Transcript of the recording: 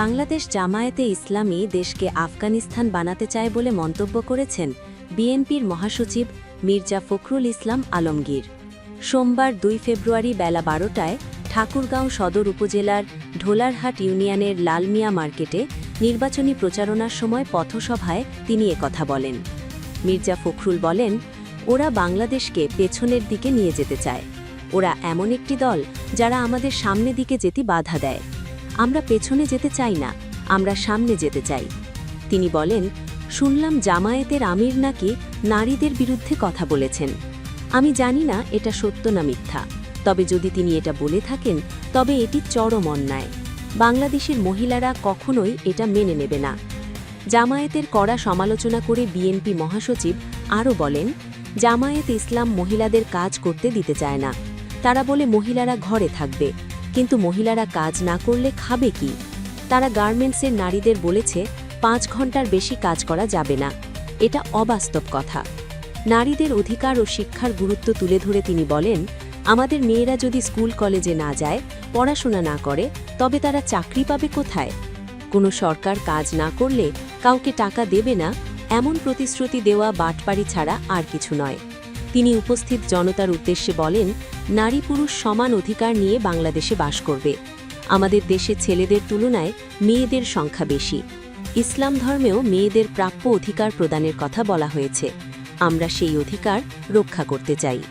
বাংলাদেশ জামায়াতে ইসলামী দেশকে আফগানিস্তান বানাতে চায় বলে মন্তব্য করেছেন বিএনপির মহাসচিব মির্জা ফখরুল ইসলাম আলমগীর। সোমবার দুই ফেব্রুয়ারি বেলা বারোটায় ঠাকুরগাঁও সদর উপজেলার ঢোলারহাট ইউনিয়নের লালমিয়া মার্কেটে নির্বাচনী প্রচারণার সময় পথসভায় তিনি একথা বলেন। মির্জা ফখরুল বলেন, ওরা বাংলাদেশকে পেছনের দিকে নিয়ে যেতে চায়। ওরা এমন একটি দল যারা আমাদের সামনে দিকে যেতে বাধা দেয়। আমরা পেছনে যেতে চাই না, আমরা সামনে যেতে চাই। তিনি বলেন, শুনলাম জামায়াতের আমির নাকি নারীদের বিরুদ্ধে কথা বলেছেন। আমি জানি না এটা সত্য না মিথ্যা, তবে যদি তিনি এটা বলে থাকেন, তবে এটি চরম অন্যায়। বাংলাদেশের মহিলারা কখনোই এটা মেনে নেবে না। জামায়াতের কড়া সমালোচনা করে বিএনপি মহাসচিব আরও বলেন, জামায়াত ইসলাম মহিলাদের কাজ করতে দিতে চায় না। তারা বলে মহিলারা ঘরে থাকবে। কিন্তু মহিলারা কাজ না করলে খাবে কি? তারা গার্মেন্টসের নারীদের বলেছে, পাঁচ ঘণ্টার বেশি কাজ করা যাবে না। এটা অবাস্তব কথা। নারীদের অধিকার ও শিক্ষার গুরুত্ব তুলে ধরে তিনি বলেন, আমাদের মেয়েরা যদি স্কুল কলেজে না যায়, পড়াশোনা না করে, তবে তারা চাকরি পাবে কোথায়? কোনো সরকার কাজ না করলে কাউকে টাকা দেবে না, এমন প্রতিশ্রুতি দেওয়া বাটপাড়ি ছাড়া আর কিছু নয়। তিনি উপস্থিত জনতার উদ্দেশ্যে বলেন, নারী পুরুষ সমান অধিকার নিয়ে বাংলাদেশে বাস করবে। আমাদের দেশে ছেলেদের তুলনায় মেয়েদের সংখ্যা বেশি। ইসলাম ধর্মেও মেয়েদের প্রাপ্য অধিকার প্রদানের কথা বলা হয়েছে। আমরা সেই অধিকার রক্ষা করতে চাই।